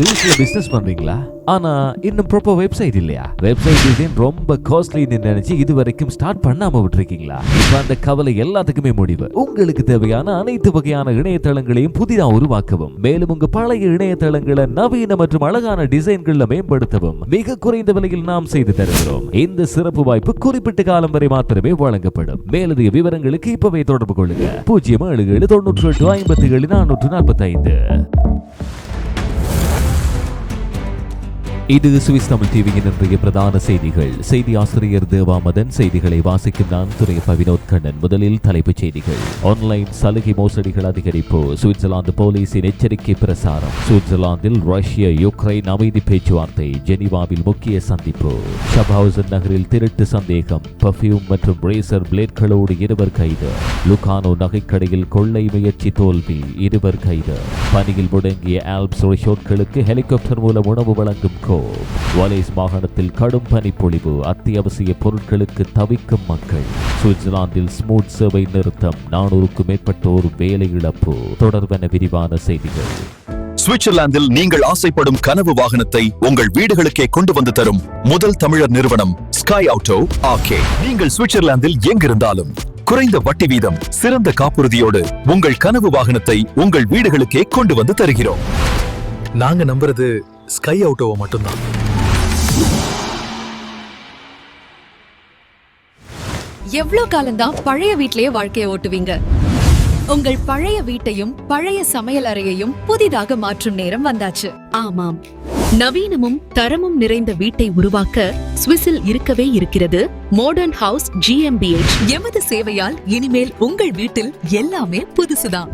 சுவிஸ்ல business பண்றீங்களா ஆனா இன்னும் ப்ராப்பர் வெப்சைட் இல்லையா? வெப்சைட் டிசைன் ரொம்ப காஸ்ட்லின்னு நினைச்சு இது வரைக்கும் ஸ்டார்ட் பண்ணாம விட்டுருக்கீங்களா? இப்ப அந்த கவலை எல்லாத்துக்குமே முடிவு. உங்களுக்கு தேவையான அனைத்து வகையான இணையதளங்களையும் புதிதாக உருவாக்கவும் மேலும் உங்க பழைய இணையதளங்களை நவீன மற்றும் அழகான டிசைன்கள்ல மேம்படுத்தவும் மிக குறைந்த விலையில் நாம் செய்து தருகிறோம். இந்த சிறப்பு வாய்ப்பு குறிப்பிட்ட காலம் வரை மாத்திரமே வழங்கப்படும். மேலதிக விவரங்களுக்கு இப்பவே தொடர்பு கொள்ளுங்க. பூஜ்ஜியம் ஏழு ஏழு தொண்ணூற்றி எட்டு ஐம்பத்தி ஏழு நானூற்று நாற்பத்தி ஐந்து இது சுவிஸ் தமிழ் டிவியின் இன்றைய பிரதான செய்திகள். செய்தி ஆசிரியர் தேவாமதன் செய்திகளை வாசிக்கும் நான் துறை பவினோத் கண்ணன். முதலில் தலைப்புச் செய்திகள். ஆன்லைன் சலுகை மோசடிகள் அதிகரிப்பு. சுவிட்சர்லாந்து போலீசின் எச்சரிக்கை பிரசாரம். சுவிட்சர்லாந்தில் ரஷ்ய யுக்ரைன் அமைதி பேச்சுவார்த்தை. ஜெனிவாவில் முக்கிய சந்திப்பு. ஷப்ஹவுசன் நகரில் திருட்டு சந்தேகம். பர்ஃபியூம் மற்றும் ரேசர் பிளேட்களோடு இருவர் கைது. லுகானோ நகைக்கடையில் கொள்ளை முயற்சி தோல்வி. இருவர் கைது. பணியில் முடங்கிய ஆல்ப்ஸ் ரிஷோட்களுக்கு ஹெலிகாப்டர் மூலம் உணவு வழங்கும் கோ வாலேஸ் மாகாணத்தில் கடும் பனிப்பொழிவு அத்தியாவசிய பொருட்களுக்கு தவிக்கும் மக்கள். சுவிட்சர்லாந்தில் ஸ்மூத் சேவை நிறுத்தம் நானூறுக்கும் மேற்பட்டோர் வேலை இழப்பு. தொடர்பென விரிவான செய்திகள். சுவிட்சர்லாந்தில் நீங்கள் ஆசைப்படும் கனவு வாகனத்தை உங்கள் வீடுகளுக்கே கொண்டு வந்து தரும் முதல் தமிழர் நிறுவனம் ஸ்கை ஆட்டோ ஆகே நீங்கள் சுவிட்சர்லாந்தில் எங்கிருந்தாலும் குறைந்த வட்டி வீதம் சிறந்த காப்புறுதியோடு உங்கள் கனவு வாகனத்தை உங்கள் வீடுகளுக்கே கொண்டு வந்து தருகிறோம். நாங்க நம்புறது ஸ்கை ஆட்டோவை மட்டும்தான். எவ்ளோ காலம்தான் பழைய வீட்லயே வாழ்க்கைய ஓட்டுவீங்க? உங்கள் பழைய வீட்டையும் பழைய சமையல் அறையையும் புதிதாக மாற்றும் நேரம் வந்தாச்சு. ஆமாம். நவீனமும் தரமும் நிறைந்த வீட்டை உருவாக்க சுவிஸில் இருக்கவே இருக்கிறது மாடர்ன் ஹவுஸ் ஜிஎம்பிஎச் எமது சேவையால் இனிமேல் உங்கள் வீட்டில் எல்லாமே புதுசுதான்.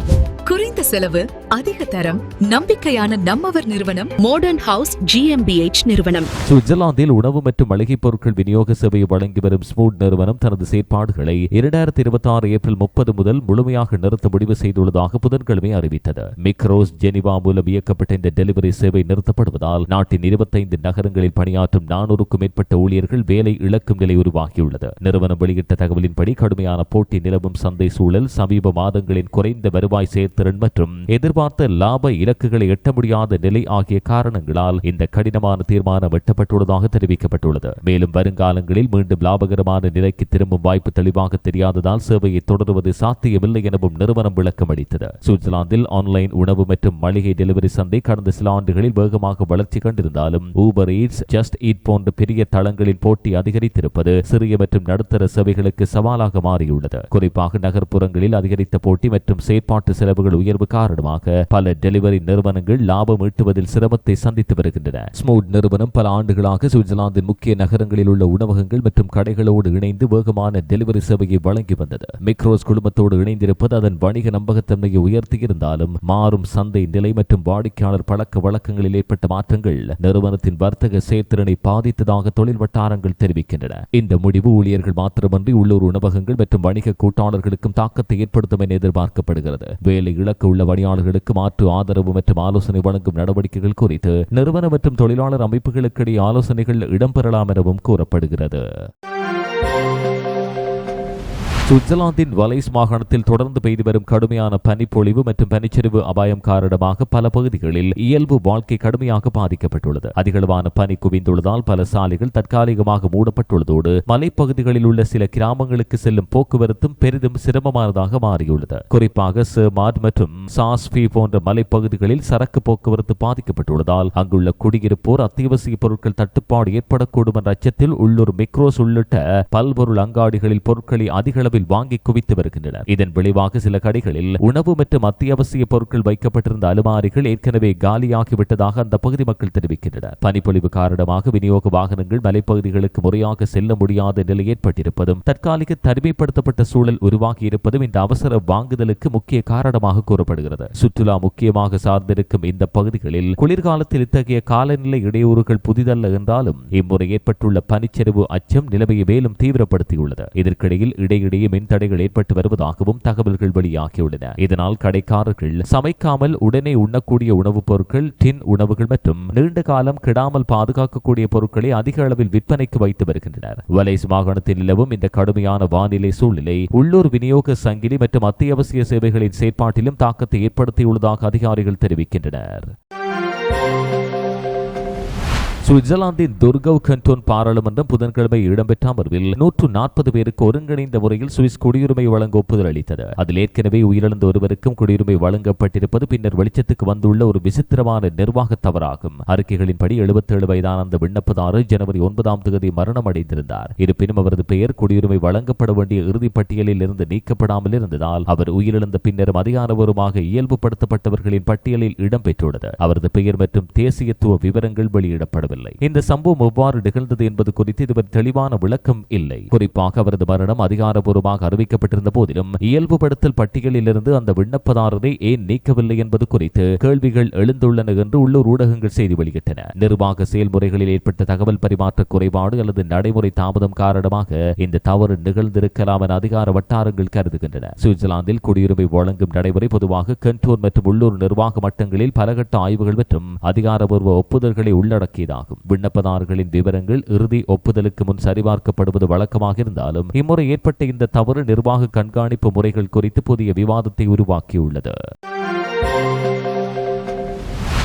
குறைந்த செலவு அதிக தரம் நம்பிக்கையான நம்மவர் நிறுவனம் மாடர்ன் ஹவுஸ் ஜிஎம்பிஎச் நிறுவனம். சுவிட்சர்லாந்தில் உணவு மற்றும் மளிகைப் பொருட்கள் விநியோக சேவையை வழங்கி வரும் ஸ்மூட் நிறுவனம் தனது செயற்பாடுகளை இரண்டாயிரத்தி இருபத்தி ஆறு ஏப்ரல் முப்பது முதல் முழுமையாக நிறுத்த முடிவு செய்துள்ளதாக புதன்கிழமை அறிவித்தது. மிக்ரோஸ் ஜெனிவா மூலம் இயக்கப்பட்ட இந்த டெலிவரி சேவை நிறுத்தப்படுவதால் நாட்டின் இருபத்தைந்து நகரங்களில் பணியாற்றும் நானூறுக்கும் மேற்பட்ட ஊழியர்கள் வேலை இழக்கும் நிலை உருவாகியுள்ளது. நிறுவனம் வெளியிட்ட தகவலின்படி கடுமையான போட்டி நிலவும் சந்தை சூழல் சமீப மாதங்களின் குறைந்த வருவாய் திறன் மற்றும் எதிர்பார்த்த லாப இலக்குகளை எட்ட முடியாத நிலை ஆகிய காரணங்களால் இந்த கடினமான தீர்மானம் எட்டப்பட்டுள்ளதாக தெரிவிக்கப்பட்டுள்ளது. மேலும் வருங்காலங்களில் மீண்டும் லாபகரமான நிலைக்கு திரும்பும் வாய்ப்பு தெளிவாக தெரியாததால் சேவையை தொடருவது சாத்தியமில்லை எனவும் நிறுவனம் விளக்கம் அளித்தது. சுவிட்சர்லாந்தில் ஆன்லைன் உணவு மற்றும் மளிகை டெலிவரி சந்தை கடந்த சில ஆண்டுகளில் வேகமாக வளர்ச்சி கண்டிருந்தாலும் ஊபர் ஈட்ஸ் ஜஸ்ட் ஈட் போன்ற பெரிய தளங்களில் போட்டி அதிகரித்திருப்பது சிறிய மற்றும் நடுத்தர சேவைகளுக்கு சவாலாக மாறியுள்ளது. குறிப்பாக நகர்ப்புறங்களில் அதிகரித்த போட்டி மற்றும் செயற்பாட்டு செலவுகள் செலவுகள் உயர்வு காரணமாக பல டெலிவரி நிறுவனங்கள் லாபம் ஈட்டுவதில் சிரமத்தை சந்தித்து வருகின்றன. ஸ்மூட் நிறுவனம் பல ஆண்டுகளாக சுவிட்சர்லாந்தின் முக்கிய நகரங்களில் உள்ள உணவகங்கள் மற்றும் கடைகளோடு இணைந்து வேகமான டெலிவரி சேவையை வழங்கி வந்தது. மிக்ரோஸ் குழுமத்தோடு இணைந்திருப்பது அதன் வணிக நம்பகத்தன்மையை உயர்த்தியிருந்தாலும் மாறும் சந்தை நிலை மற்றும் வாடிக்கையாளர் பழக்க வழக்கங்களில் ஏற்பட்ட மாற்றங்கள் நிறுவனத்தின் வர்த்தக செயற்திறனை பாதித்ததாக தொழில் வட்டாரங்கள் தெரிவிக்கின்றன. இந்த முடிவு ஊழியர்கள் மாத்திரமன்றி உள்ளூர் உணவகங்கள் மற்றும் வணிக கூட்டாளர்களுக்கும் தாக்கத்தை ஏற்படுத்தும் என எதிர்பார்க்கப்படுகிறது. வேலை இழக்க உள்ள பணியாளர்களுக்கு மாற்று ஆதரவு மற்றும் ஆலோசனை வழங்கும் நடவடிக்கைகள் குறித்து நிறுவன மற்றும் தொழிலாளர் அமைப்புகளுக்கிடையே ஆலோசனைகள் இடம்பெறலாம் எனவும் கூறப்படுகிறது. சுவிட்சர்லாந்தின் வலைஸ் மாகாணத்தில் தொடர்ந்து பெய்து வரும் கடுமையான பனிப்பொழிவு மற்றும் பனிச்சரிவு அபாயம் காரணமாக பல பகுதிகளில் இயல்பு வாழ்க்கை கடுமையாக பாதிக்கப்பட்டுள்ளது. அதிகளவான பனி குவிந்துள்ளதால் பல சாலைகள் தற்காலிகமாக மூடப்பட்டுள்ளதோடு மலைப்பகுதிகளில் உள்ள சில கிராமங்களுக்கு செல்லும் போக்குவரத்தும் பெரிதும் சிரமமானதாக மாறியுள்ளது. குறிப்பாக சேர்மாட் மற்றும் சாஸ்பி போன்ற மலைப்பகுதிகளில் சரக்கு போக்குவரத்து பாதிக்கப்பட்டுள்ளதால் அங்குள்ள குடியிருப்போர் அத்தியாவசிய பொருட்கள் தட்டுப்பாடு ஏற்படக்கூடும் என்ற அச்சத்தில் உள்ளூர் மிக்ரோஸ் உள்ளிட்ட பல்பொருள் அங்காடிகளில் பொருட்களை அதிகளவில் அளவில் வாங்கி குவித்து வருகின்றனர். இதன் விளைவாக சில கடைகளில் உணவு மற்றும் அத்தியாவசிய பொருட்கள் வைக்கப்பட்டிருந்த அலுமாரிகள் ஏற்கனவே காலியாகிவிட்டதாக அந்த பகுதி மக்கள் தெரிவிக்கின்றனர். பனிப்பொழிவு காரணமாக விநியோக வாகனங்கள் மலைப்பகுதிகளுக்கு முறையாக செல்ல முடியாத நிலை ஏற்பட்டிருப்பதும் தற்காலிக தனிமைப்படுத்தப்பட்ட சூழல் உருவாகியிருப்பதும் இந்த அவசர வாங்குதலுக்கு முக்கிய காரணமாக கூறப்படுகிறது. சுற்றுலா முக்கியமாக சார்ந்திருக்கும் இந்த பகுதிகளில் குளிர்காலத்தில் இத்தகைய காலநிலை இடையூறுகள் புதிதல்ல என்றாலும் இம்முறை ஏற்பட்டுள்ள பனிச்சரிவு அச்சம் நிலைமையை மேலும் தீவிரப்படுத்தியுள்ளது. இதற்கிடையில் இடையிடையே மின்தடைகள் ஏற்பட்டு வருவதாகவும் தகவல்கள் வெளியாகியுள்ளன. இதனால் கடைக்காரர்கள் சமைக்காமல் உடனே உண்ணக்கூடிய உணவுப் பொருட்கள் டின் உணவுகள் மற்றும் நீண்ட காலம் கிடாமல் பாதுகாக்கக்கூடிய பொருட்களை அதிக அளவில் விற்பனைக்கு வைத்து வருகின்றனர். வலைஸ் மாகாணத்தில் நிலவும் இந்த கடுமையான வானிலை சூழ்நிலை உள்ளூர் விநியோக சங்கிலி மற்றும் அத்தியாவசிய சேவைகளின் செயற்பாட்டிலும் தாக்கத்தை ஏற்படுத்தியுள்ளதாக அதிகாரிகள் தெரிவிக்கின்றனர். சுவிட்சர்லாந்தின் துர்கவ் கண்டோன் பாராளுமன்றம் புதன்கிழமை இடம்பெற்ற அமர்வில் நூற்று நாற்பது பேருக்கு ஒருங்கிணைந்த முறையில் சுவிஸ் குடியுரிமை வழங்க ஒப்புதல் அளித்தது. அதில் ஏற்கனவே உயிரிழந்த ஒருவருக்கும் குடியுரிமை வழங்கப்பட்டிருப்பது பின்னர் வெளிச்சத்துக்கு வந்துள்ள ஒரு விசித்திரமான நிர்வாக தவறாகும். அறிக்கைகளின்படி 77 வயதான அந்த விண்ணப்பதாரர் ஜனவரி ஒன்பதாம் தேதி மரணம் அடைந்திருந்தார். இருப்பினும் அவரது பெயர் குடியுரிமை வழங்கப்பட வேண்டிய இறுதிப் பட்டியலில் இருந்து நீக்கப்படாமல் இருந்ததால் அவர் உயிரிழந்த பின்னரும் அதிகாரபூர்வமாக இயல்புபடுத்தப்பட்டவர்களின் பட்டியலில் இடம்பெற்றுள்ளது அவரது பெயர் மற்றும் தேசியத்துவ விவரங்கள் வெளியிடப்படவில்லை. இந்த சம்பவம் எவ்வாறு நிகழ்ந்தது என்பது குறித்து இதுவரை தெளிவான விளக்கம் இல்லை. குறிப்பாக அவரது மரணம் அதிகாரபூர்வமாக அறிவிக்கப்பட்டிருந்த போதிலும் இயல்புபடுத்தல் பட்டியலிலிருந்து அந்த விண்ணப்பதாரரை ஏன் நீக்கவில்லை என்பது குறித்து கேள்விகள் எழுந்துள்ளன என்று உள்ளூர் ஊடகங்கள் செய்தி வெளியிட்டன. நிர்வாக செயல்முறைகளில் ஏற்பட்ட தகவல் பரிமாற்ற குறைபாடு அல்லது நடைமுறை தாமதம் காரணமாக இந்த தவறு நிகழ்ந்திருக்கலாம் என அதிகார வட்டாரங்கள் கருதுகின்றன. சுவிட்சர்லாந்தில் குடியுரிமை வழங்கும் நடைமுறை பொதுவாக கண்டோர் மற்றும் உள்ளூர் நிர்வாக மட்டங்களில் பலகட்ட ஆய்வுகள் மற்றும் அதிகாரபூர்வ ஒப்புதல்களை ஆகும் விண்ணப்பதாரர்களின் விவரங்கள் இறுதி ஒப்புதலுக்கு முன் சரிபார்க்கப்படுவது வழக்கமாக இருந்தாலும் இம்முறை ஏற்பட்ட இந்த தவறு நிர்வாக கண்காணிப்பு முறைகள் குறித்து புதிய விவாதத்தை உருவாக்கியுள்ளது.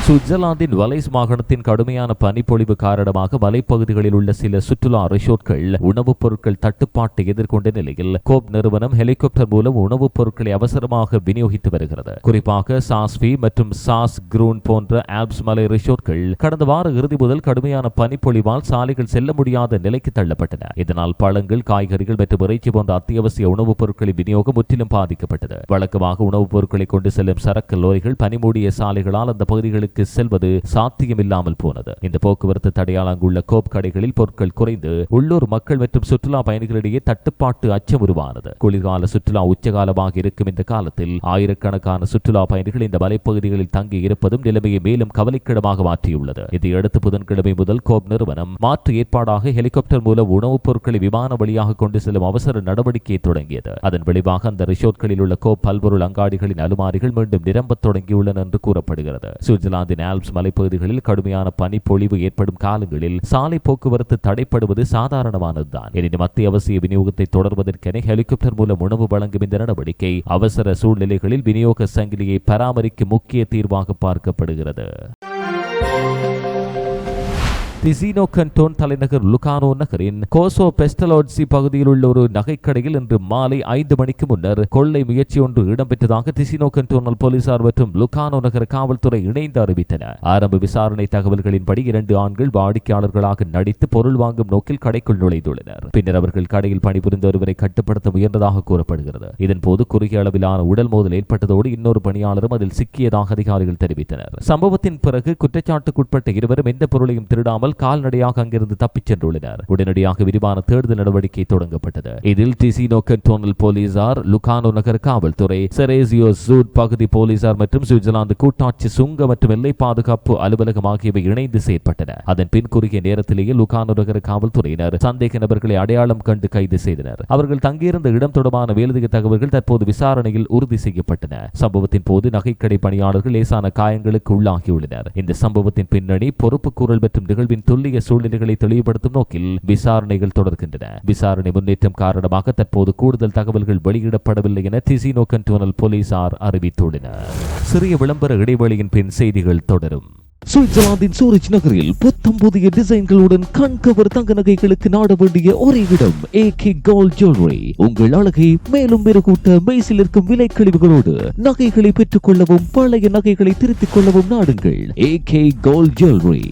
சுவிட்சர்லாந்தின் வலைஸ் மாகாணத்தின் கடுமையான பனிப்பொழிவு காரணமாக மலைப்பகுதிகளில் உள்ள சில சுற்றுலா ரிசோர்ட்கள் உணவுப் பொருட்கள் தட்டுப்பாட்டை எதிர்கொண்ட நிலையில் கோப் நிறுவனம் ஹெலிகாப்டர் மூலம் உணவுப் பொருட்களை அவசரமாக விநியோகித்து வருகிறது. குறிப்பாக சாஸ்வி மற்றும் சாஸ் குரூன் போன்ற ஆல்ப்ஸ் மலை ரிசோர்ட்கள் கடந்த வார இறுதி முதல் கடுமையான பனிப்பொழிவால் சாலைகள் செல்ல முடியாத நிலைக்கு தள்ளப்பட்டன. இதனால் பழங்கள் காய்கறிகள் மற்றும் இறைச்சி போன்ற அத்தியாவசிய உணவுப் பொருட்களின் விநியோகம் முற்றிலும் பாதிக்கப்பட்டது. வழக்கமாக உணவுப் பொருட்களை கொண்டு செல்லும் சரக்கு லோரிகள் பனிமூடிய சாலைகளால் அந்த பகுதிகளுக்கு செல்வது சாத்தியமில்லாமல் போனது. இந்த போக்குவரத்து தடையால் அங்குள்ள கோப் கடைகளில் பொருட்கள் குறைந்து உள்ளூர் மக்கள் மற்றும் சுற்றுலா பயணிகளிடையே தட்டுப்பாட்டு அச்சம் உருவானது. குளிர்கால சுற்றுலா உச்சகாலமாக இருக்கும் இந்த காலத்தில் ஆயிரக்கணக்கான சுற்றுலா பயணிகள் இந்த மலைப்பகுதிகளில் தங்கி இருப்பதும் நிலைமையை மேலும் கவலைக்கிடமாக மாற்றியுள்ளது. இதையடுத்து புதன்கிழமை முதல் கோப் நிறுவனம் மாற்று ஏற்பாடாக ஹெலிகாப்டர் மூலம் உணவுப் பொருட்களை விமான வழியாக கொண்டு செல்லும் அவசர நடவடிக்கையை தொடங்கியது. அதன் விளைவாக அந்த ரிசோர்ட்களில் உள்ள கோப் பல்பொருள் அங்காடிகளின் அலுமாரிகள் மீண்டும் நிரம்பத் தொடங்கியுள்ளன என்று கூறப்படுகிறது. சுவிட்சர்லாந்தின் ஆல்ப்ஸ் மலைப்பகுதிகளில் கடுமையான பனிப்பொழிவு ஏற்படும் காலங்களில் சாலை போக்குவரத்து தடைப்படுவது சாதாரணமானதுதான். எனினும் அத்தியாவசிய விநியோகத்தை தொடர்வதற்கென ஹெலிகாப்டர் மூலம் உணவு வழங்கும் இந்த நடவடிக்கை அவசர சூழ்நிலைகளில் விநியோக சங்கிலியை பராமரிக்கும் முக்கிய தீர்வாக பார்க்கப்படுகிறது. திசினோ கண்டோன் தலைநகர் லுகானோ நகரின் கோசோ பெஸ்டலோட்சி பகுதியில் உள்ள ஒரு நகைக்கடையில் இன்று மாலை ஐந்து மணிக்கு முன்னர் கொள்ளை முயற்சி ஒன்று இடம்பெற்றதாக திசினோ கண்டோனல் போலீசார் மற்றும் லுகானோ நகர காவல்துறை இணைந்து அறிவித்தனர் ஆரம்ப விசாரணை தகவல்களின்படி இரண்டு ஆண்கள் வாடிக்கையாளர்களாக நடித்து பொருள் வாங்கும் நோக்கில் கடைக்குள் நுழைந்துள்ளனர். பின்னர் அவர்கள் கடையில் பணிபுரிந்த ஒருவரை கட்டுப்படுத்த முயன்றதாக கூறப்படுகிறது. இதன்போது குறுகிய அளவிலான உடல் மோதல் ஏற்பட்டதோடு இன்னொரு பணியாளரும் அதில் சிக்கியதாக அதிகாரிகள் தெரிவித்தனர். சம்பவத்தின் பிறகு குற்றச்சாட்டுக்குட்பட்ட இருவரும் எந்த பொருளையும் திருடாமல் கால்நடையாக அங்கிருந்து தப்பிச் சென்றுள்ளனர். உடனடியாக விரிவான தேடுதல் நடவடிக்கை தொடங்கப்பட்டது. இதில் டிசினோ கண்டோனல் போலீசார் லுகானோ நகர் காவல்துறை செரேசியோ சூட் பகுதி போலீசார் மற்றும் சுவிட்சர்லாந்து கூட்டாட்சி சுங்க மற்றும் எல்லை பாதுகாப்பு அலுவலகம் ஆகியவை இணைந்து செயற்பட்டன. அதன் பின் குறுகிய நேரத்திலேயே லுகானோ நகர காவல்துறையினர் சந்தேக நபர்களை அடையாளம் கண்டு கைது செய்தனர். அவர்கள் தங்கியிருந்த இடம் தொடர்பான வேலதிக தகவல்கள் தற்போது விசாரணையில் உறுதி செய்யப்பட்டன. சம்பவத்தின் போது நகைக்கடை பணியாளர்கள் லேசான காயங்களுக்கு உள்ளாகியுள்ளனர். இந்த சம்பவத்தின் பின்னணி பொறுப்புக்கூறல் மற்றும் நிகழ்வின் துல்லிய சூழ்நிலைகளை தெளிவுபடுத்தும் நோக்கில் விசாரணைகள் தொடர்கின்றன. விசாரணை முன்னேற்றம் காரணமாக தற்போது கூடுதல் தகவல்கள் வெளியிடப்படவில்லை என திசினோ கண்டோனல் போலீசார் அறிவித்துள்ளனர். சிறிய விளம்பர இடைவெளியின் பின் செய்திகள் தொடரும். சுவிட்சர்லாந்தின் சூரிச் நகரில் புத்தம் புதிய டிசைன்களுடன் கண்கவர் தங்க நகைகளுக்கு நாட வேண்டிய ஒரே இடம் ஏ கே கோல்ட் ஜுவல்லரி உங்கள் அழகை மேலும் மெருகூட்ட மெய்சில் இருக்கும் விலை கழிவுகளோடு நகைகளை பெற்றுக் கொள்ளவும் பழைய நகைகளை திருத்திக் கொள்ளவும் நாடுங்கள். ஏ கே கோல்ட் ஜுவல்லரி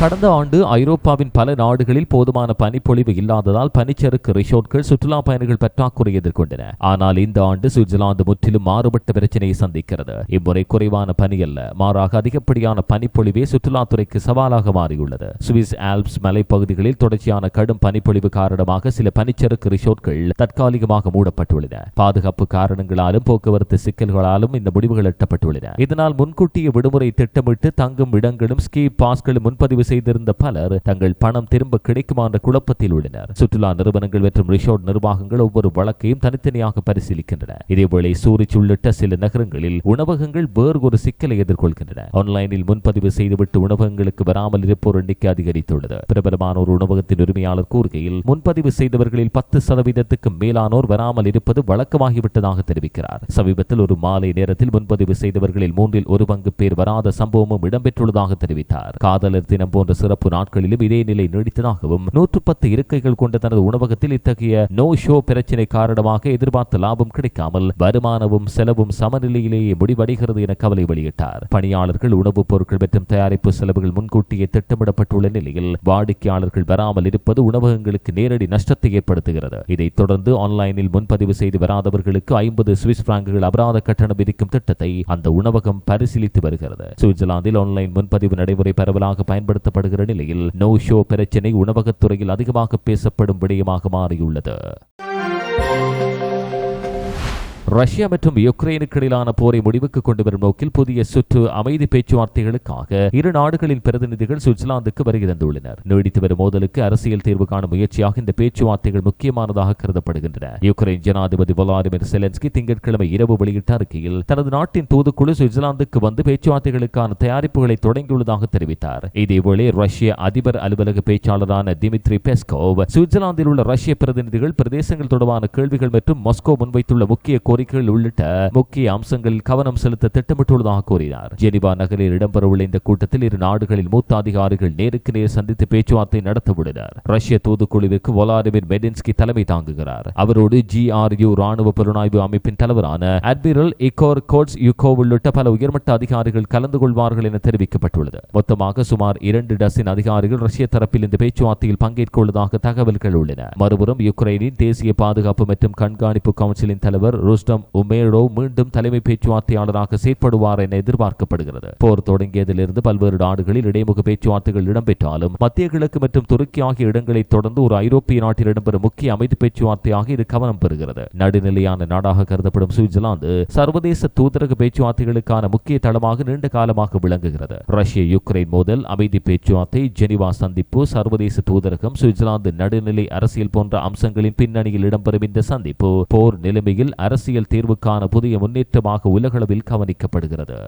கடந்த ஆண்டு ஐரோப்பாவின் பல நாடுகளில் போதுமான பனிப்பொழிவு இல்லாததால் பனிச்சறுக்கு ரிசோர்ட்கள் சுற்றுலா பயணிகள் பற்றாக்குறை எதிர்கொண்டன. ஆனால் இந்த ஆண்டு சுவிட்சர்லாந்து முற்றிலும் மாறுபட்ட பிரச்சனையை சந்திக்கிறது. இம்முறை குறைவான பனி அல்ல மாறாக அதிகப்படியான பனிப்பொழிவே சுற்றுலாத்துறைக்கு சவாலாக மாறியுள்ளது. சுவிஸ் ஆல்ப்ஸ் மலைப்பகுதிகளில் தொடர்ச்சியான கடும் பனிப்பொழிவு காரணமாக சில பனிச்சறுக்கு ரிசோர்ட்கள் தற்காலிகமாக மூடப்பட்டுள்ளன. பாதுகாப்பு காரணங்களாலும் போக்குவரத்து சிக்கல்களாலும் இந்த முடிவுகள் எட்டப்பட்டுள்ளன. இதனால் முன்கூட்டிய விடுமுறை திட்டமிட்டு தங்கும் இடங்களும் ஸ்கீ பாஸ்களும் முன்பதிவு செய்திருந்த பலர் தங்கள் பணம் திரும்ப கிடைக்குமா என்ற குழப்பத்தில் உள்ளனர். சுற்றுலா நிறுவனங்கள் மற்றும் ரிசோர்ட் நிர்வாகங்கள் ஒவ்வொரு வழக்கையும் தனித்தனியாக பரிசீலிக்கின்றன. இதேவேளை சூரிச் உள்ளிட்ட சில நகரங்களில் உணவகங்கள் வேறு ஒரு சிக்கலை எதிர்கொள்கின்றன. ஆன்லைனில் முன்பதிவு செய்துவிட்டு உணவகங்களுக்கு வராமல் இருப்போர் எண்ணிக்கை அதிகரித்துள்ளது. பிரபலமான ஒரு உணவகத்தின் உரிமையாளர் கூறுகையில் முன்பதிவு செய்தவர்களில் பத்து சதவீதத்துக்கு மேலானோர் வராமல் இருப்பது வழக்கமாகிவிட்டதாக தெரிவிக்கிறார். சமீபத்தில் ஒரு மாலை நேரத்தில் முன்பதிவு செய்தவர்களில் மூன்றில் ஒரு பங்கு பேர் வராத சம்பவமும் இடம்பெற்றுள்ளதாக தெரிவித்தார். காதலர் தினம் போன்ற சிறப்பு நாட்களிலும் இதே நிலை நீடித்ததாகவும் நூற்று பத்து இருக்கைகள் கொண்ட தனது உணவகத்தில் இத்தகைய நோ ஷோ பிரச்சினை காரணமாக எதிர்பார்த்த லாபம் கிடைக்காமல் வருமானமும் செலவும் சமநிலையிலேயே முடிவடைகிறது என கவலை வெளியிட்டார். பணியாளர்கள் உணவுப் பொருட்கள் மற்றும் தயாரிப்பு செலவுகள் முன்கூட்டியே திட்டமிடப்பட்டுள்ள நிலையில் வாடிக்கையாளர்கள் வராமல் இருப்பது உணவகங்களுக்கு நேரடி நஷ்டத்தை ஏற்படுத்துகிறது. இதைத் தொடர்ந்து ஆன்லைனில் முன்பதிவு செய்து வராதவர்களுக்கு ஐம்பது சுவிஸ் பிராங்குகள் அபராத கட்டணம் விதிக்கும் திட்டத்தை அந்த உணவகம் பரிசீலித்து வருகிறது. சுவிட்சர்லாந்தில் ஆன்லைன் முன்பதிவு நடைமுறை பரவலாக பயன்படுத்தப்படுகிற நிலையில் நோ ஷோ பிரச்சினை உணவகத்துறையில் அதிகமாக பேசப்படும் விடயமாக மாறியுள்ளது. ரஷ்யா மற்றும் யுக்ரைனுக்கு இடையிலான போரை முடிவுக்கு கொண்டு வரும் நோக்கில் புதிய சுற்று அமைதி பேச்சுவார்த்தைகளுக்காக இரு நாடுகளின் பிரதிநிதிகள் சுவிட்சர்லாந்துக்கு வருகை தந்துள்ளனர். நீடித்து வரும் மோதலுக்கு அரசியல் தீர்வு காணும் முயற்சியாக இந்த பேச்சுவார்த்தைகள் முக்கியமானதாக கருதப்படுகின்றன. யுக்ரைன் ஜனாதிபதி வலாடிமிர் செலன்ஸ்கி திங்கட்கிழமை இரவு வெளியிட்ட அறிக்கையில் தனது நாட்டின் தூதுக்குழு சுவிட்சர்லாந்துக்கு வந்து பேச்சுவார்த்தைகளுக்கான தயாரிப்புகளை தொடங்கியுள்ளதாக தெரிவித்தார். இதேவேளை ரஷ்ய அதிபர் அலுவலக பேச்சாளரான திமித்ரி பெஸ்கோவ் சுவிட்சர்லாந்தில் உள்ள ரஷ்ய பிரதிநிதிகள் பிரதேசங்கள் தொடர்பான கேள்விகள் மற்றும் மாஸ்கோ முன்வைத்துள்ள முக்கிய கோரிக்கைகள் உள்ளிட்ட முக்கிய அம்சங்களில் கவனம் செலுத்த திட்டமிட்டுள்ளதாக கூறினார். ஜெனிவா நகரில் இடம்பெறவுள்ள இந்த கூட்டத்தில் இரு நாடுகளின் மூத்த அதிகாரிகள் நேருக்கு நேர் சந்தித்து பேச்சுவார்த்தை நடத்தவுள்ளனர் ரஷ்ய தூதுக்குழுவிற்கு வொலாடிமிர் மெடின்ஸ்கி தலைமை தாங்குகிறார். அவரோடு ஜி ஆர் ஜிஆர்யூ ராணுவ புலனாய்வு அமைப்பின் தலைவரான அட்மிரல் இகோர் கோட்ஸ் யுகோ உள்ளிட்ட பல உயர்மட்ட அதிகாரிகள் கலந்து கொள்வார்கள் என தெரிவிக்கப்பட்டுள்ளது. மொத்தமாக சுமார் இரண்டு டசின் அதிகாரிகள் ரஷ்ய தரப்பில் இந்த பேச்சுவார்த்தையில் பங்கேற்க உள்ளதாக தகவல்கள் உள்ளன. மறுபுறம் யுக்ரைனின் தேசிய பாதுகாப்பு மற்றும் கண்காணிப்பு கவுன்சிலின் தலைவர் ருஸ்டம் உமேரோ மீண்டும் தலைமை பேச்சுவார்த்தையாளராக செயற்படுவார் என எதிர்பார்க்கப்படுகிறது. போர் தொடங்கியதிலிருந்து பல்வேறு நாடுகளில் இடைமுக பேச்சுவார்த்தைகள் இடம்பெற்றாலும் மத்திய கிழக்கு மற்றும் துருக்கி ஆகிய இடங்களை தொடர்ந்து ஒரு ஐரோப்பிய நாட்டில் இடம்பெறும் முக்கிய அமைதி பேச்சுவார்த்தையாக இது கவனம் பெறுகிறது. நடுநிலையான நாடாக கருதப்படும் சுவிட்சர்லாந்து சர்வதேச தூதரக பேச்சுவார்த்தைகளுக்கான முக்கிய தளமாக நீண்ட காலமாக விளங்குகிறது. ரஷ்ய யுக்ரைன் மோதல் அமைதி பேச்சுவார்த்தை ஜெனிவா சந்திப்பு சர்வதேச தூதரகம் சுவிட்சர்லாந்து நடுநிலை அரசியல் போன்ற அம்சங்களின் பின்னணியில் இடம்பெறும் இந்த சந்திப்பு போர் நிலைமையில் அரசியல் தீர்வுக்கான புதிய முன்னேற்றமாக உலகளவில் கவனிக்கப்படுகிறது.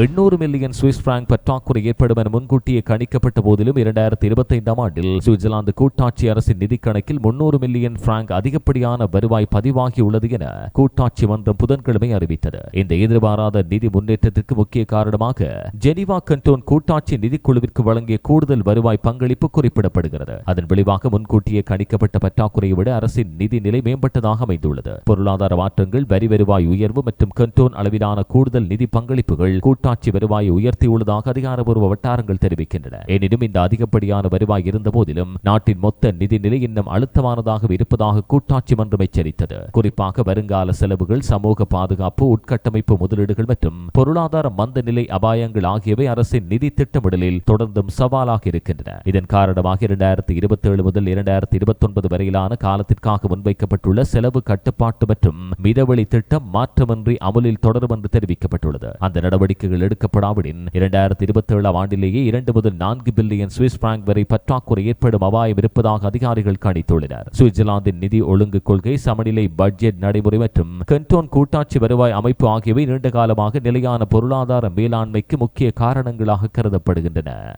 எண்ணூறு மில்லியன் சுவிஸ் பிராங்க் பற்றாக்குறை ஏற்படும் என முன்கூட்டியே கணிக்கப்பட்ட போதிலும் இரண்டாயிரத்தி இருபத்தைந்தாம் ஆண்டில் சுவிட்சர்லாந்து கூட்டாட்சி அரசின் நிதி கணக்கில் முன்னூறு மில்லியன் பிராங்க் அதிகப்படியான வருவாய் பதிவாகியுள்ளது என கூட்டாட்சி மன்றம் புதன்கிழமை அறிவித்தது. இந்த எதிர்பாராத நிதி முன்னேற்றத்திற்கு முக்கிய காரணமாக ஜெனிவா கண்டோன் கூட்டாட்சி நிதிக்குழுவிற்கு வழங்கிய கூடுதல் வருவாய் பங்களிப்பு குறிப்பிடப்படுகிறது. அதன் விளைவாக முன்கூட்டியே கணிக்கப்பட்ட பற்றாக்குறையை விட அரசின் நிதி நிலை மேம்பட்டதாக அமைந்துள்ளது. பொருளாதார மாற்றங்கள் வரி வருவாய் உயர்வு மற்றும் கண்டோன் அளவிலான கூடுதல் நிதி பங்களிப்புகள் கூட்டாட்சி வருவாயை உயர்த்தியுள்ளதாக அதிகாரப்பூர்வ வட்டாரங்கள் தெரிவிக்கின்றன. எனினும் இந்த அதிகப்படியான வருவாய் இருந்த போதிலும் நாட்டின் மொத்த நிதி நிலை இன்னும் அழுத்தமானதாக இருப்பதாக கூட்டாட்சி மன்றம் எச்சரித்தது. குறிப்பாக வருங்கால செலவுகள் சமூக பாதுகாப்பு உட்கட்டமைப்பு முதலீடுகள் மற்றும் பொருளாதார மந்த நிலை அபாயங்கள் ஆகியவை அரசின் நிதி திட்டமிடலில் தொடர்ந்தும் சவாலாக இருக்கின்றன. இதன் காரணமாக இரண்டாயிரத்தி இருபத்தி ஏழு முதல் இரண்டாயிரத்தி இருபத்தி ஒன்பது வரையிலான காலத்திற்காக முன்வைக்கப்பட்டுள்ள செலவு கட்டுப்பாட்டு மற்றும் மிதவெளி திட்டம் மாற்றமின்றி அமலில் தொடரும் என்று தெரிவிக்கப்பட்டுள்ளது. அந்த நடவடிக்கைகள் எடுக்கப்படாவிடின். இரண்டாயிரத்தி இருபத்தி ஏழாம் ஆண்டிலேயே இரண்டு முதல் நான்கு பில்லியன் சுவிஸ் பிராங்க் வரை பற்றாக்குறை ஏற்படும் அபாயம் இருப்பதாக அதிகாரிகள் கணித்துள்ளனர். சுவிட்சர்லாந்தின் நிதி ஒழுங்கு கொள்கை சமநிலை பட்ஜெட் நடைமுறை மற்றும் கென்டோன் கூட்டாட்சி வருவாய் அமைப்பு ஆகியவை நீண்ட காலமாக நிலையான பொருளாதார மேலாண்மைக்கு முக்கிய காரணங்களாக கருதப்படுகின்றன.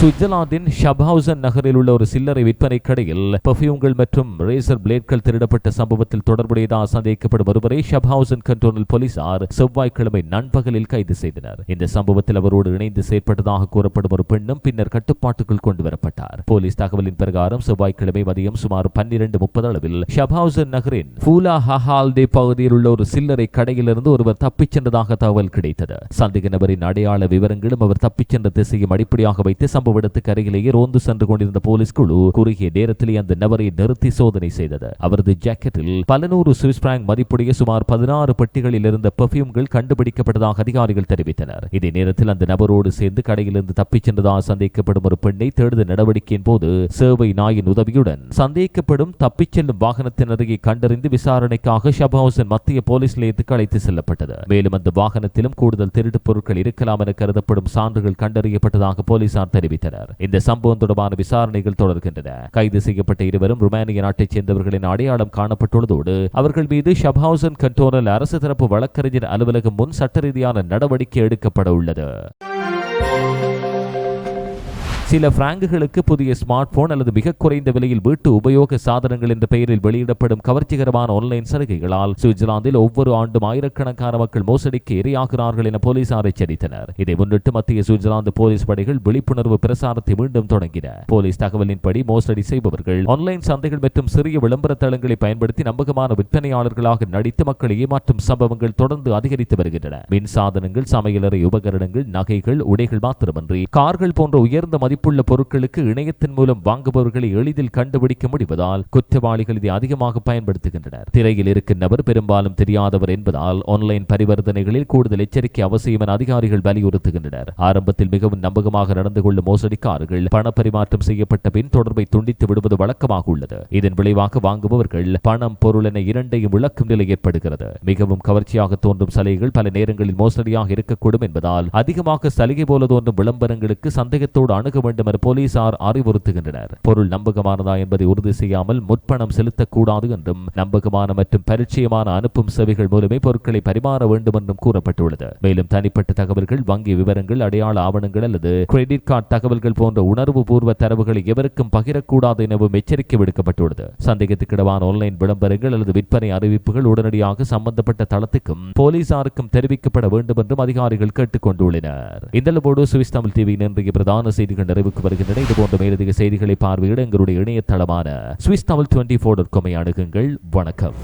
சுவிட்சர்லாந்தின் ஷப்ஹவுசன் நகரில் உள்ள ஒரு சில்லறை விற்பனை கடையில் பெர்ஃபியூம்கள் மற்றும் ரேசர் பிளேட்கள் திருடப்பட்ட சம்பவத்தில் தொடர்புடையதாக சந்தேகிக்கப்படும் ஒருவரை ஷப்ஹவுசன் கண்டோனல் போலீசார் செவ்வாய்க்கிழமை நண்பகலில் கைது செய்தனர். இந்த சம்பவத்தில் அவரோடு இணைந்து செயற்பட்டதாக கூறப்படும் ஒரு பெண்ணும் பின்னர் கட்டுப்பாட்டுக்குள் கொண்டு வரப்பட்டார் போலீஸ் தகவலின் பிரகாரம் செவ்வாய்க்கிழமை மதியம் சுமார் பன்னிரண்டு முப்பது அளவில் ஷப்ஹவுசன் நகரின் ஃபூலா ஹஹால்தே பகுதியில் உள்ள ஒரு சில்லறை கடையிலிருந்து ஒருவர் தப்பிச் சென்றதாக தகவல் கிடைத்தது. சந்தேக நபரின் அடையாள விவரங்களும் அவர் தப்பிச் சென்ற திசையும் அடிப்படையாக வைத்து சம்பவ இடத்துக்கு அருகிலேயே ரோந்து சென்று கொண்டிருந்த போலீஸ் குழு குறுகிய நேரத்திலே அந்த நபரை நிறுத்தி சோதனை செய்தது. அவரது ஜாக்கெட்டில் பல நூறு சுவிஸ் பிராங்க் மதிப்புடைய சுமார் பதினாறு பெட்டிகளில் இருந்த பெர்ஃபியூம்கள் கண்டுபிடிக்கப்பட்டதாக அதிகாரிகள் தெரிவித்தனர். இதே நேரத்தில் அந்த நபரோடு சேர்ந்து கடையிலிருந்து தப்பிச் சென்றதாக சந்தேகிக்கப்படும் ஒரு பெண்ணை தேடுதல் நடவடிக்கையின் போது சேவை நாயின் உதவியுடன் சந்தேகிக்கப்படும் தப்பிச் செல்லும் வாகனத்தின் அருகே கண்டறிந்து விசாரணைக்காக ஷபாவுசன் மத்திய போலீஸ் நிலையத்துக்கு அழைத்து செல்லப்பட்டது. மேலும் அந்த வாகனத்திலும் கூடுதல் திருட்டுப் பொருட்கள் இருக்கலாம் என கருதப்படும் சான்றுகள் கண்டறியப்பட்டதாக போலீசார் தெரிவித்தனர். இந்த சம்பவம் தொடர்பான விசாரணைகள் தொடர்கின்றன. கைது செய்யப்பட்ட இருவரும் ருமேனிய நாட்டைச் சேர்ந்தவர்களின் அடையாளம் காணப்பட்டுள்ளதோடு அவர்கள் மீது ஷப்ஹவுசன் கண்டோனல் அரசு தரப்பு வழக்கறிஞர் அலுவலகம் முன் சட்ட ரீதியான நடவடிக்கை எடுக்கப்பட உள்ளது சில பிராங்குகளுக்கு புதிய ஸ்மார்ட் போன் அல்லது மிக குறைந்த விலையில் வீட்டு உபயோக சாதனங்கள் என்ற பெயரில் வெளியிடப்படும் கவர்ச்சிகரமான ஆன்லைன் சலுகைகளால் சுவிட்சர்லாந்தில் ஒவ்வொரு ஆண்டும் ஆயிரக்கணக்கான மக்கள் மோசடிக்கு இரையாகிறார்கள் என போலீசார் எச்சரித்தனர். இதை முன்னிட்டு மத்திய சுவிட்சர்லாந்து போலீஸ் படைகள் விழிப்புணர்வு பிரசாரத்தை மீண்டும் தொடங்கின. போலீஸ் தகவலின்படி மோசடி செய்பவர்கள் ஆன்லைன் சந்தைகள் மற்றும் சிறிய விளம்பர தளங்களை பயன்படுத்தி நம்பகமான விற்பனையாளர்களாக நடித்து மக்களை ஏமாற்றும் சம்பவங்கள் தொடர்ந்து அதிகரித்து வருகின்றன. மின் சாதனங்கள் சமையலறை உபகரணங்கள் நகைகள் உடைகள் மாத்திரமன்றி கார்கள் போன்ற உயர்ந்த மதிப்பு மதிப்புள்ள பொருட்களுக்கு இணையத்தின் மூலம் வாங்குபவர்களை எளிதில் கண்டுபிடிக்க முடிவதால் குற்றவாளிகள் இதை அதிகமாக பயன்படுத்துகின்றனர். திரையில் இருக்கின்றவர் பெரும்பாலும் தெரியாதவர் என்பதால் ஆன்லைன் பரிவர்த்தனைகளில் கூடுதல் எச்சரிக்கை அவசியம் என அதிகாரிகள் வலியுறுத்துகின்றனர். ஆரம்பத்தில் மிகவும் நம்பகமாக நடந்து கொள்ளும் மோசடிக்காரர்கள் பண பரிமாற்றம் செய்யப்பட்ட பின் தொடர்பை துண்டித்து விடுவது வழக்கமாக உள்ளது. இதன் விளைவாக வாங்குபவர்கள் பணம் பொருள் என இரண்டையும் இழக்கும் நிலை ஏற்படுகிறது. மிகவும் கவர்ச்சியாக தோன்றும் சலுகைகள் பல நேரங்களில் மோசடியாக இருக்கக்கூடும் என்பதால் அதிகமாக சலுகை போல தோன்றும் விளம்பரங்களுக்கு சந்தேகத்தோடு அணுக வேண்டும் என போலீசார் அறிவுறுத்துகின்றனர். பொருள் நம்பகமானதா என்பதை உறுதி செய்யாமல் முற்பணம் செலுத்தக்கூடாது என்றும் நம்பகமான மற்றும் பரிச்சயமான அனுப்பும் சேவைகள் மூலமே பொருட்களை பரிமாற வேண்டும் என்றும் கூறப்பட்டுள்ளது. மேலும் தனிப்பட்ட தகவல்கள் வங்கி விவரங்கள் அடையாள ஆவணங்கள் அல்லது கிரெடிட் கார்டு தகவல்கள் போன்ற உணர்வு பூர்வ தரவுகளை எவருக்கும் பகிரக்கூடாது எனவும் எச்சரிக்கை விடுக்கப்பட்டுள்ளது. சந்தேகத்துக்கிடமான ஆன்லைன் விளம்பரங்கள் அல்லது விற்பனை அறிவிப்புகள் உடனடியாக சம்பந்தப்பட்ட தளத்துக்கும் போலீசாருக்கும் தெரிவிக்கப்பட வேண்டும் என்றும் அதிகாரிகள் கேட்டுக் கொண்டுள்ளனர் இந்த சுவிஸ் தமிழ் டிவியின் இன்றைய பிரதான செய்திகள் நிறைவுக்கு வருகின்றன. இது போன்ற மேலதிக செய்திகளை பார்வையிட எங்களுடைய இணையதளமான சுவிஸ் தமிழ் டுவெண்ட்டி ஃபோர் அணுகுங்கள். வணக்கம்.